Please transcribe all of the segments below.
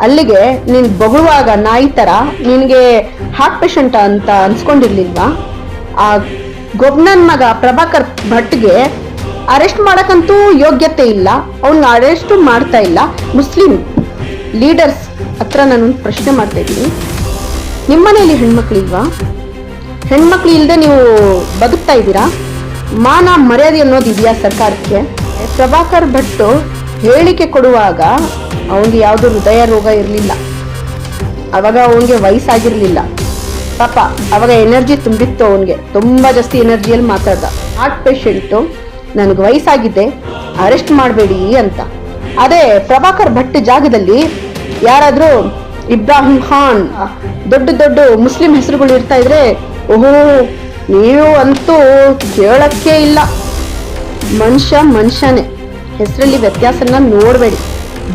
ಅಲ್ಲಿಗೆ ನೀನ್ ಬೊಗಳುವಾಗ ನಾಯಿ ತರ ನಿನಗೆ ಹಾರ್ಟ್ ಪೇಷಂಟ್ ಅಂತ ಅನ್ಸ್ಕೊಂಡಿರ್ಲಿಲ್ವಾ? ಆ ಗೊಬ್ನನ್ ಮಗ ಪ್ರಭಾಕರ್ ಭಟ್ಗೆ ಅರೆಸ್ಟ್ ಮಾಡಕ್ಕಂತೂ ಯೋಗ್ಯತೆ ಇಲ್ಲ. ಅವನ್ನ ಅರೆಸ್ಟ್ ಮಾಡ್ತಾ ಇಲ್ಲ. ಮುಸ್ಲಿಂ ಲೀಡರ್ಸ್ ಹತ್ರ ನಾನು ಪ್ರಶ್ನೆ ಮಾಡ್ತಾ ಇದ್ದೀನಿ. ನಿಮ್ಮನೇಲಿ ಹೆಣ್ಮಕ್ಳಿಲ್ವಾ ಹೆಣ್ಮಕ್ಳು ಇಲ್ಲದೆ ನೀವು ಬದುಕ್ತಾ ಇದ್ದೀರಾ? ಮಾನ ಮರ್ಯಾದೆ ಅನ್ನೋದು ಇದೆಯಾ ಸರ್ಕಾರಕ್ಕೆ? ಪ್ರಭಾಕರ್ ಭಟ್ ಹೇಳಿಕೆ ಕೊಡುವಾಗ ಅವನಿಗೆ ಯಾವುದು ಹೃದಯ ರೋಗ ಇರಲಿಲ್ಲ. ಅವಾಗ ಅವನಿಗೆ ವಯಸ್ಸಾಗಿರಲಿಲ್ಲ. ಪಾಪ, ಅವಾಗ ಎನರ್ಜಿ ತುಂಬಿತ್ತು ಅವನಿಗೆ. ತುಂಬ ಜಾಸ್ತಿ ಎನರ್ಜಿಯಲ್ಲಿ ಮಾತಾಡ್ದ. ಹಾರ್ಟ್ ಪೇಷಂಟು ನನಗೆ ವಯಸ್ಸಾಗಿದೆ ಅರೆಸ್ಟ್ ಮಾಡಬೇಡಿ ಅಂತ. ಅದೇ ಪ್ರಭಾಕರ್ ಭಟ್ ಜಾಗದಲ್ಲಿ ಯಾರಾದರೂ ಇಬ್ರಾಹಿಂ ಖಾನ್, ದೊಡ್ಡ ದೊಡ್ಡ ಮುಸ್ಲಿಂ ಹೆಸರುಗಳು ಇರ್ತಾ ಇದ್ರೆ, ಓಹೋ, ನೀವು ಅಂತೂ ಕೇಳಕ್ಕೆ ಇಲ್ಲ. ಮನುಷ್ಯ ಮನುಷ್ಯನೇ. ಹೆಸರಲ್ಲಿ ವ್ಯತ್ಯಾಸನ ನೋಡಬೇಡಿ.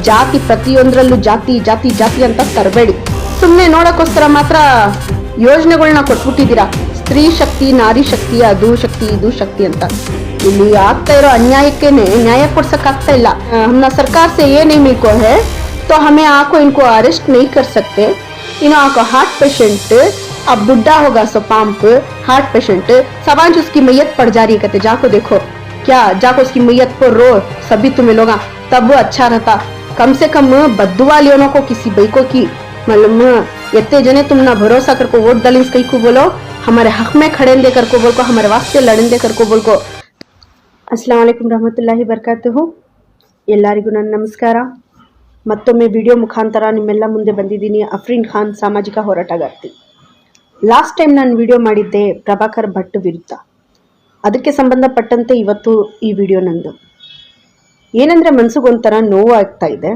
ಜಾತಿ ಪ್ರತಿಯೊಂದರಲ್ಲೂ ಜಾತಿ ಜಾತಿ ಜಾತಿ ಅಂತ ತರಬೇಡಿ ಸುಮ್ಮನೆ ನೋಡಕ್ಕೋಸ್ಕರ ಮಾತ್ರ ಯೋಜನೆಗಳನ್ನ ಕೊಟ್ಬಿಟ್ಟಿದ್ದೀರಾ ಸ್ತ್ರೀ ಶಕ್ತಿ ನಾರಿ ಶಕ್ತಿ ಅದು ಶಕ್ತಿ ಇದು ಶಕ್ತಿ ಅಂತ ಇಲ್ಲಿ ಆಗ್ತಾ ಇರೋ ಅನ್ಯಾಯಕ್ಕೇನೆ ನ್ಯಾಯ ಕೊಡ್ಸಕ್ ಆಗ್ತಾ ಇಲ್ಲ ಆ, ಹಮ್ನ ಸರ್ಕಾರ से ये नहीं मिल को है तो हमें आपको इनको अरेस्ट नहीं कर सकते इन्हों आपको हार्ट पेशेंट अब बुढ़ा होगा सो पंप हार्ट पेशेंट सवांच उसकी मैयत पड़ जा रही है कहते जाको देखो क्या जाको उसकी मैयत पर रो सभी तुम्हें लोग तब वो अच्छा रहता कम से कम बद्दुआ लियोनों को किसी बैको की मालूम इतने जने तुम ना भरोसा करको वोट दलिस कई को बोलो हमारे हक में खड़ेंदे करको बोल को हमारे वास्ते लड़ेंदे करको बोल को ಅಸ್ಲಾಂ ವಲೈಕುಮ್ ರಹಮತುಲ್ಲಾಹಿ ಬರ್ಕಾತುಹು ಎಲ್ಲರಿಗೂ ನನ್ನ ನಮಸ್ಕಾರ ಮತ್ತೊಮ್ಮೆ ವಿಡಿಯೋ ಮುಖಾಂತರ ನಿಮ್ಮೆಲ್ಲ ಮುಂದೆ ಬಂದಿದ್ದೀನಿ ಅಫ್ರೀನ್ ಖಾನ್ ಸಾಮಾಜಿಕ ಹೋರಾಟಗಾರ್ತಿ ಲಾಸ್ಟ್ ಟೈಮ್ ನಾನು ವಿಡಿಯೋ ಮಾಡಿದ್ದೆ ಪ್ರಭಾಕರ್ ಭಟ್ ವಿರುದ್ಧ ಅದಕ್ಕೆ ಸಂಬಂಧಪಟ್ಟಂತೆ ಇವತ್ತು ಈ ವಿಡಿಯೋ ನಂದು ಏನಂದರೆ ಮನಸ್ಸಿಗೊಂಥರ ನೋವು ಆಗ್ತಾ ಇದೆ.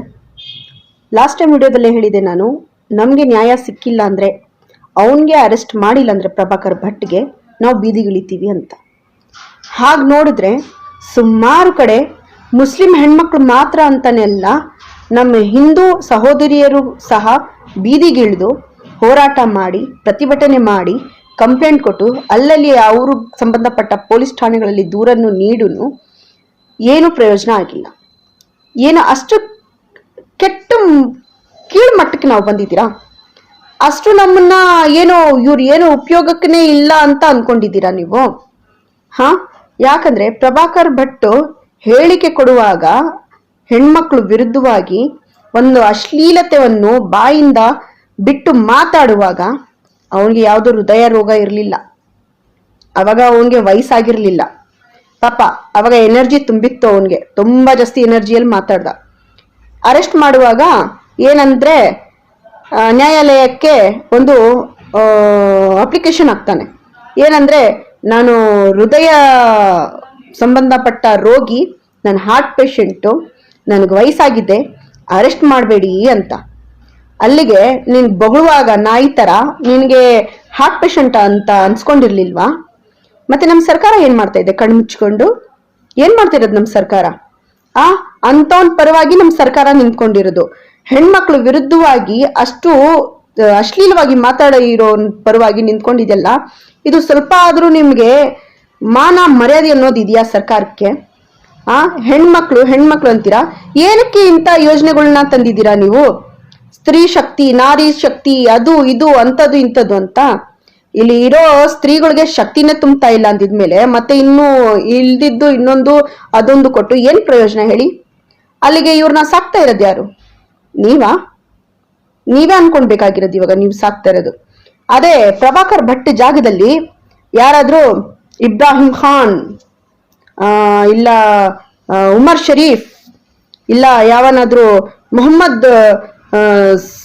ಲಾಸ್ಟ್ ಟೈಮ್ ವಿಡಿಯೋದಲ್ಲೇ ಹೇಳಿದೆ ನಾನು, ನಮಗೆ ನ್ಯಾಯ ಸಿಕ್ಕಿಲ್ಲ ಅಂದರೆ ಅವನಿಗೆ ಅರೆಸ್ಟ್ ಮಾಡಿಲ್ಲ ಅಂದರೆ ಪ್ರಭಾಕರ್ ಭಟ್ಗೆ ನಾವು ಬೀದಿಗಿಳಿತೀವಿ ಅಂತ. ಹಾಗೆ ನೋಡಿದ್ರೆ ಸುಮಾರು ಕಡೆ ಮುಸ್ಲಿಂ ಹೆಣ್ಮಕ್ಳು ಮಾತ್ರ ಅಂತಾನೆಲ್ಲ ನಮ್ಮ ಹಿಂದೂ ಸಹೋದರಿಯರು ಸಹ ಬೀದಿಗಿಳಿದು ಹೋರಾಟ ಮಾಡಿ, ಪ್ರತಿಭಟನೆ ಮಾಡಿ ಕಂಪ್ಲೇಂಟ್ ಕೊಟ್ಟು ಅಲ್ಲಲ್ಲಿ ಅವರು ಸಂಬಂಧಪಟ್ಟ ಪೊಲೀಸ್ ಠಾಣೆಗಳಲ್ಲಿ ದೂರನ್ನು ನೀಡುನು ಏನು ಪ್ರಯೋಜನ ಆಗಿಲ್ಲ. ಏನು ಅಷ್ಟು ಕೆಟ್ಟ ಕೀಳು ಮಟ್ಟಕ್ಕೆ ನಾವು ಬಂದಿದ್ದೀರಾ? ಅಷ್ಟು ನಮ್ಮನ್ನ ಏನೋ ಇವ್ರು ಏನು ಉಪಯೋಗಕ್ಕೇ ಇಲ್ಲ ಅಂತ ಅನ್ಕೊಂಡಿದ್ದೀರಾ ನೀವು? ಹಾ? ಯಾಕಂದ್ರೆ ಪ್ರಭಾಕರ್ ಭಟ್ ಹೇಳಿಕೆ ಕೊಡುವಾಗ ಹೆಣ್ಮಕ್ಳು ವಿರುದ್ಧವಾಗಿ ಒಂದು ಅಶ್ಲೀಲತೆಯನ್ನು ಬಾಯಿಂದ ಬಿಟ್ಟು ಮಾತಾಡುವಾಗ ಅವನಿಗೆ ಯಾವುದೋ ಹೃದಯ ರೋಗ ಇರಲಿಲ್ಲ. ಅವಾಗ ಅವನಿಗೆ ವಯಸ್ಸಾಗಿರ್ಲಿಲ್ಲ. ಪಾಪ, ಅವಾಗ ಎನರ್ಜಿ ತುಂಬಿತ್ತು ಅವನಿಗೆ. ತುಂಬಾ ಜಾಸ್ತಿ ಎನರ್ಜಿಯಲ್ಲಿ ಮಾತಾಡ್ದ. ಅರೆಸ್ಟ್ ಮಾಡುವಾಗ ಏನಂದ್ರೆ ನ್ಯಾಯಾಲಯಕ್ಕೆ ಒಂದು ಅಪ್ಲಿಕೇಶನ್ ಹಾಕ್ತಾನೆ. ಏನಂದ್ರೆ, ನಾನು ಹೃದಯ ಸಂಬಂಧಪಟ್ಟ ರೋಗಿ, ನನ್ನ ಹಾರ್ಟ್ ಪೇಷಂಟು ನನಗೆ ವಯಸ್ಸಾಗಿದೆ ಅರೆಸ್ಟ್ ಮಾಡಬೇಡಿ ಅಂತ. ಅಲ್ಲಿಗೆ ನೀನು ಬೊಗಳುವಾಗ ನಾಯಿ ಥರ ನಿನಗೆ ಹಾರ್ಟ್ ಪೇಷಂಟ್ ಅಂತ ಅನ್ಸ್ಕೊಂಡಿರ್ಲಿಲ್ವಾ? ಮತ್ತೆ ನಮ್ಮ ಸರ್ಕಾರ ಏನ್ ಮಾಡ್ತಾ ಇದೆ? ಕಣ್ಣು ಮುಚ್ಕೊಂಡು ಏನ್ ಮಾಡ್ತಿರೋದು ನಮ್ಮ ಸರ್ಕಾರ? ಆ ಅಂತವನ್ ಪರವಾಗಿ ನಮ್ಮ ಸರ್ಕಾರ ನಿಂತ್ಕೊಂಡಿರೋದು. ಹೆಣ್ಮಕ್ಳು ವಿರುದ್ಧವಾಗಿ ಅಷ್ಟು ಅಶ್ಲೀಲವಾಗಿ ಮಾತಾಡ ಇರೋ ಪರವಾಗಿ ನಿಂತ್ಕೊಂಡಿದೆಯಲ್ಲ ಇದು ಸ್ವಲ್ಪ ಆದ್ರೂ ನಿಮ್ಗೆ ಮಾನ ಮರ್ಯಾದೆ ಅನ್ನೋದು ಇದೆಯಾ ಸರ್ಕಾರಕ್ಕೆ? ಆ, ಹೆಣ್ಮಕ್ಳು ಹೆಣ್ಮಕ್ಳು ಅಂತೀರಾ? ಏನಕ್ಕೆ ಇಂಥ ಯೋಜನೆಗಳನ್ನ ತಂದಿದ್ದೀರಾ ನೀವು? ಸ್ತ್ರೀ ಶಕ್ತಿ, ನಾರಿ ಶಕ್ತಿ, ಅದು, ಇದು, ಅಂಥದ್ದು, ಇಂಥದ್ದು ಅಂತ? ಇಲ್ಲಿ ಇರೋ ಸ್ತ್ರೀಗಳಿಗೆ ಶಕ್ತಿನೇ ತುಂಬ್ತಾ ಇಲ್ಲ ಅಂದಿದ್ಮೇಲೆ ಮತ್ತೆ ಇನ್ನು ಇಲ್ದಿದ್ದು ಇನ್ನೊಂದು ಅದೊಂದು ಕೊಟ್ಟು ಏನ್ ಪ್ರಯೋಜನ ಹೇಳಿ? ಅಲ್ಲಿಗೆ ಇವ್ರನ್ನ ಸಾಕ್ತಾ ಇರೋದು ಯಾರು? ನೀವಾ? ನೀವೇ ಅನ್ಕೊಳ್ಬೇಕಾಗಿರೋದು ಇವಾಗ ನೀವು ಸಾಕ್ತಾ ಇರೋದು. ಅದೇ ಪ್ರಭಾಕರ್ ಭಟ್ ಜಾಗದಲ್ಲಿ ಯಾರಾದ್ರೂ ಇಬ್ರಾಹಿಂ ಖಾನ್ ಇಲ್ಲ ಉಮರ್ ಶರೀಫ್, ಇಲ್ಲ ಯಾವನಾದ್ರೂ ಮೊಹಮ್ಮದ್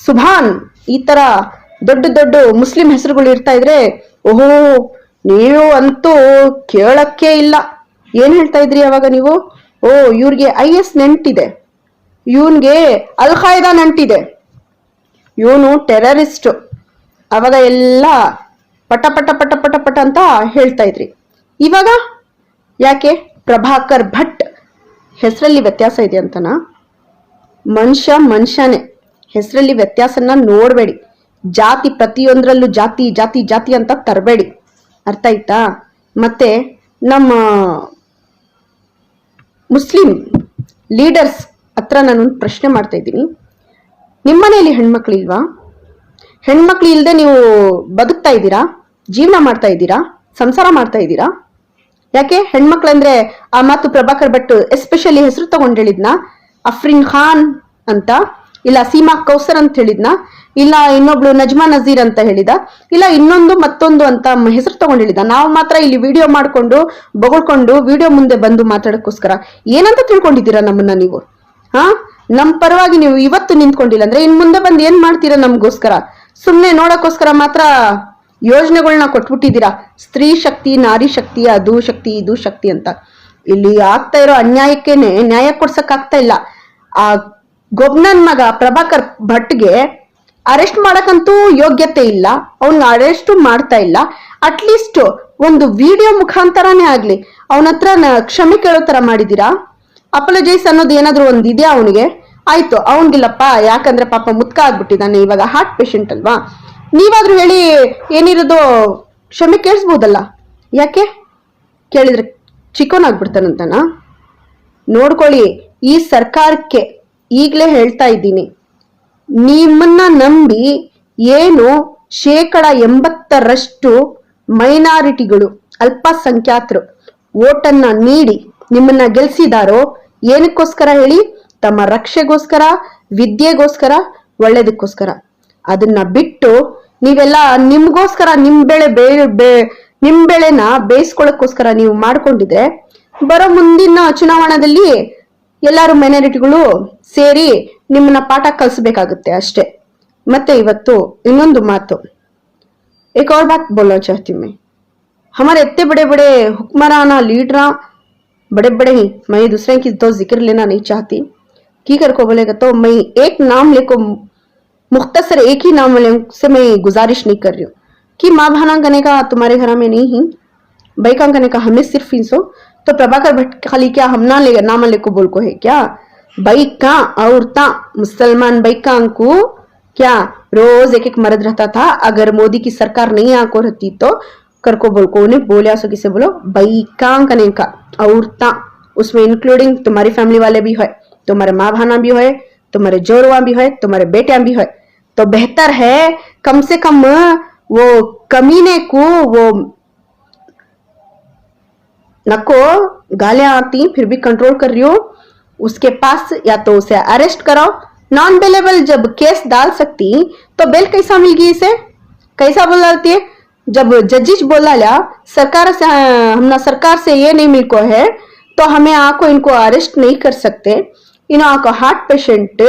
ಸುಭಾನ್ ಈ ತರ ದೊಡ್ಡ ದೊಡ್ಡ ಮುಸ್ಲಿಂ ಹೆಸರುಗಳು ಇರ್ತಾ ಇದ್ರೆ, ಓಹೋ, ನೀವು ಅಂತೂ ಕೇಳಕ್ಕೆ ಇಲ್ಲ. ಏನ್ ಹೇಳ್ತಾ ಇದ್ರಿ ಅವಾಗ ನೀವು? ಓ, ಇವ್ರಿಗೆ ಐ ಎಸ್ ನೆಂಟಿದೆ ಇವನ್ಗೆ ಅಲ್ ಖಾಯ್ದಾ ನಂಟಿದೆ ಇವನು ಟೆರರಿಸ್ಟ್. ಅವಾಗ ಎಲ್ಲ ಪಟ ಪಟ ಪಟ ಪಟ ಪಟ ಅಂತ ಹೇಳ್ತಾ ಇದ್ರಿ. ಇವಾಗ ಯಾಕೆ? ಪ್ರಭಾಕರ್ ಭಟ್. ಹೆಸರಲ್ಲಿ ವ್ಯತ್ಯಾಸ ಇದೆ ಅಂತನಾ? ಮನುಷ್ಯ ಮನುಷ್ಯನೇ. ಹೆಸರಲ್ಲಿ ವ್ಯತ್ಯಾಸನ ನೋಡಬೇಡಿ. ಜಾತಿ ಪ್ರತಿಯೊಂದರಲ್ಲೂ ಜಾತಿ ಜಾತಿ ಜಾತಿ ಅಂತ ತರಬೇಡಿ. ಅರ್ಥ ಆಯ್ತಾ? ಮತ್ತೆ ನಮ್ಮ ಮುಸ್ಲಿಂ ಲೀಡರ್ಸ್ ಹತ್ರ ನಾನು ಒಂದು ಪ್ರಶ್ನೆ ಮಾಡ್ತಾ ಇದ್ದೀನಿ. ನಿಮ್ಮನೇಲಿ ಹೆಣ್ಮಕ್ಳಿಲ್ವಾ? ಹೆಣ್ಮಕ್ಳು ಇಲ್ಲದೆ ನೀವು ಬದುಕ್ತಾ ಇದ್ದೀರಾ? ಜೀವನ ಮಾಡ್ತಾ ಇದ್ದೀರಾ? ಸಂಸಾರ ಮಾಡ್ತಾ ಇದ್ದೀರಾ? ಯಾಕೆ? ಹೆಣ್ಮಕ್ಳಂದ್ರೆ ಆ ಮಾತು ಪ್ರಭಾಕರ್ ಭಟ್ ಎಸ್ಪೆಷಲಿ ಹೆಸರು ತಗೊಂಡೇಳಿದ್ನ ಅಫ್ರಿನ್ ಖಾನ್ ಅಂತ? ಇಲ್ಲ ಸೀಮಾ ಕೌಸರ್ ಅಂತ ಹೇಳಿದ್ನ? ಇಲ್ಲ ಇನ್ನೊಬ್ಳು ನಜ್ಮಾ ನಜೀರ್ ಅಂತ ಹೇಳಿದ ಇಲ್ಲ ಇನ್ನೊಂದು ಮತ್ತೊಂದು ಅಂತ ಹೆಸರು ತಗೊಂಡ್ ಹೇಳಿದ ನಾವು ಮಾತ್ರ ಇಲ್ಲಿ ವಿಡಿಯೋ ಮಾಡ್ಕೊಂಡು, ಬೊಗಳ್ಕೊಂಡು ವಿಡಿಯೋ ಮುಂದೆ ಬಂದು ಮಾತಾಡಕ್ಕೋಸ್ಕರ ಏನಂತ ತಿಳ್ಕೊಂಡಿದ್ದೀರಾ ನಮ್ಮನ್ನ ನೀವು? ಹಾ? ನಮ್ ಪರವಾಗಿ ನೀವು ಇವತ್ತು ನಿಂತ್ಕೊಂಡಿಲ್ಲ ಅಂದ್ರೆ ಇನ್ ಮುಂದೆ ಬಂದು ಏನ್ ಮಾಡ್ತೀರಾ ನಮ್ಗೋಸ್ಕರ? ಸುಮ್ನೆ ನೋಡಕ್ಕೋಸ್ಕರ ಮಾತ್ರ ಯೋಜನೆಗಳನ್ನ ಕೊಟ್ಬಿಟ್ಟಿದ್ದೀರಾ? ಸ್ತ್ರೀ ಶಕ್ತಿ, ನಾರಿ ಶಕ್ತಿ ಅದು ಶಕ್ತಿ, ಇದು ಶಕ್ತಿ ಅಂತ. ಇಲ್ಲಿ ಆಗ್ತಾ ಇರೋ ಅನ್ಯಾಯಕ್ಕೇನೆ ನ್ಯಾಯ ಕೊಡ್ಸಕ್ ಆಗ್ತಾ ಇಲ್ಲ. ಆ ಗೊಬ್ನನ್ ಮಗ ಪ್ರಭಾಕರ್ ಭಟ್ಗೆ ಅರೆಸ್ಟ್ ಮಾಡಕ್ಕಂತೂ ಯೋಗ್ಯತೆ ಇಲ್ಲ. ಅವ್ನ ಅರೆಸ್ಟ್ ಮಾಡ್ತಾ ಇಲ್ಲ. ಅಟ್ಲೀಸ್ಟ್ ಒಂದು ವಿಡಿಯೋ ಮುಖಾಂತರನೇ ಆಗ್ಲಿ. ಅವನ ಹತ್ರ ಕ್ಷಮೆ ಕೇಳೋ ತರ ಮಾಡಿದೀರಾ ಅಪಲಜೈಸ್ ಅನ್ನೋದು ಏನಾದ್ರೂ ಒಂದು ಇದೆಯಾ ಅವನಿಗೆ? ಆಯ್ತು, ಅವನಿಗಿಲ್ಲಪ್ಪ. ಯಾಕಂದ್ರೆ ಪಾಪ ಮುತ್ಕ ಆಗ್ಬಿಟ್ಟಿದ್ದಾನೆ ಇವಾಗ ಹಾರ್ಟ್ ಪೇಷಂಟ್ ಅಲ್ವಾ? ನೀವಾದ್ರೂ ಹೇಳಿ ಏನಿರೋದು ಕ್ಷಮೆ ಕೇಳಿಸ್ಬೋದಲ್ಲ? ಯಾಕೆ? ಕೇಳಿದ್ರೆ ಚಿಕ್ಕವನಾಗ್ಬಿಡ್ತಾನಂತನ ನೋಡ್ಕೊಳ್ಳಿ, ಈ ಸರ್ಕಾರಕ್ಕೆ ಈಗಲೇ ಹೇಳ್ತಾ ಇದ್ದೀನಿ. ನಿಮ್ಮನ್ನ ನಂಬಿ ಏನು ಶೇಕಡ ಎಂಬತ್ತರಷ್ಟು ಮೈನಾರಿಟಿಗಳು, ಅಲ್ಪಸಂಖ್ಯಾತರು ಓಟನ್ನ ನೀಡಿ ನಿಮ್ಮನ್ನ ಗೆಲ್ಸಿದಾರೋ ಏನಕ್ಕೋಸ್ಕರ ಹೇಳಿ? ತಮ್ಮ ರಕ್ಷೆಗೋಸ್ಕರ, ವಿದ್ಯೆಗೋಸ್ಕರ, ಒಳ್ಳೇದಕ್ಕೋಸ್ಕರ. ಅದನ್ನ ಬಿಟ್ಟು ನೀವೆಲ್ಲ ನಿಮ್ಗೋಸ್ಕರ ನಿಮ್ ಬೆಳೆ ಬೇ ನಿಮ್ ಬೆಳೆನ ಬೇಯಿಸ್ಕೊಳ್ಳೋಕ್ಕೋಸ್ಕರ ನೀವು ಮಾಡ್ಕೊಂಡಿದ್ರೆ ಬರೋ ಮುಂದಿನ ಚುನಾವಣೆಯಲ್ಲಿ ಎಲ್ಲಾರು ಮೈನಾರಿಟಿಗಳು ಸೇರಿ ನಿಮ್ಮನ್ನ ಪಾಠ ಕಲಿಸ್ಬೇಕಾಗುತ್ತೆ ಅಷ್ಟೇ ಮತ್ತೆ ಇವತ್ತು ಇನ್ನೊಂದು ಮಾತು एक और बात बोलना चाहती हूँ मैं हमारे इतने बड़े बड़े हुक्मराना लीडरा बड़े बड़े ही मैं दूसरे की तो जिक्र लेना नहीं चाहती की कर को बोलेगा तो मैं एक नाम लेको मुख्तसर एक ही नाम ले से मैं गुजारिश नहीं कर रही हूँ कि माँ भाना करने का तुम्हारे घर में नहीं ही बैकां करने का हमें सिर्फ इंसो तो प्रभाकर भट्ट खाली क्या हम ना ले नाम लेको बोल को है क्या? बैका औरता, मुसलमान बैकां को क्या रोज एक एक मर्द रहता था? अगर मोदी की सरकार नहीं आको रहती तो कर को बोल को उन्हें बोलिया सो किसे बोलो? बैकां करने का, औरता, उसमें इंक्लूडिंग तुम्हारी फैमिली वाले भी है, तुम्हारे माँ भाना भी है, तुम्हारे जोरवा भी है, तुम्हारे बेटियाँ भी है। तो बेहतर है कम से कम वो कमीने को वो नको, गालियाँ आती, फिर भी कंट्रोल कर रही हो। उसके पास या तो उसे अरेस्ट कराओ। नॉन बेलेबल जब केस डाल सकती तो बेल कैसा मिल गई इसे? कैसा बोलती है? जब जजिज बोला लिया, सरकार से, हमने सरकार से ये नहीं मिल को है तो हमें आको इनको अरेस्ट नहीं कर सकते। इन आको हार्ट पेशेंट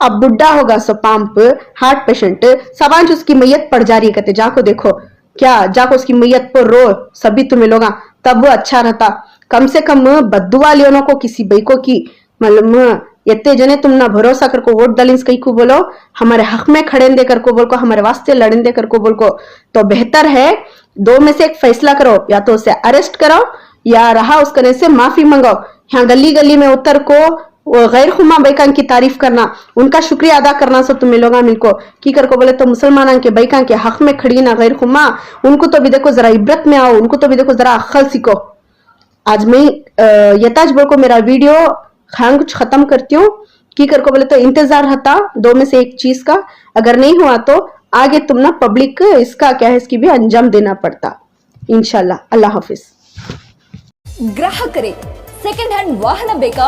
अब बुढ़ा होगा, सो पंप हार्ट पेशेंट सबांच उसकी मैयत पड़ जा रही है, कहते जाको देखो। क्या जाको उसकी मैयत पर रो, सभी तुम्हें लोग, तब वो अच्छा रहता। कम से कम बद्दुआ लियोनों को, किसी बैको की मतलब इतने जने तुम ना भरोसा कर को वोट डालिंस कई को बोलो, हमारे हक में खड़ेंदे कर को बोल को हमारे वास्ते लड़ेंदे कर को बोल को तो बेहतर है, दो में से एक फैसला करो, या तो उसे अरेस्ट करो, या रहा उसकने से माफ़ी मंगाओ यहाँ गली गली में उतर को गैर खुमा बैकां की तारीफ करना उनका शुक्रिया अदा करना सो तुम्हें लोग मिलको की कर को बोले तो मुसलमाना के बैकां के हक में खड़ी ना गैर खुमा उनको तो भी देखो जरा इब्रत में आओ उनको तो भी देखो जरा अक्ल सीखो आज मैं अ, यताज बोल को मेरा वीडियो खान कुछ खत्म करती हूँ की कर को बोले तो इंतजार रहता दो में से एक चीज का अगर नहीं हुआ तो आगे तुम ना पब्लिक इसका क्या है इसकी भी अंजाम देना पड़ता इंशाल्लाह अल्लाह हाफिज ಗ್ರಾಹಕರೇ ಸೆಕೆಂಡ್ ಹ್ಯಾಂಡ್ ವಾಹನ ಬೇಕಾ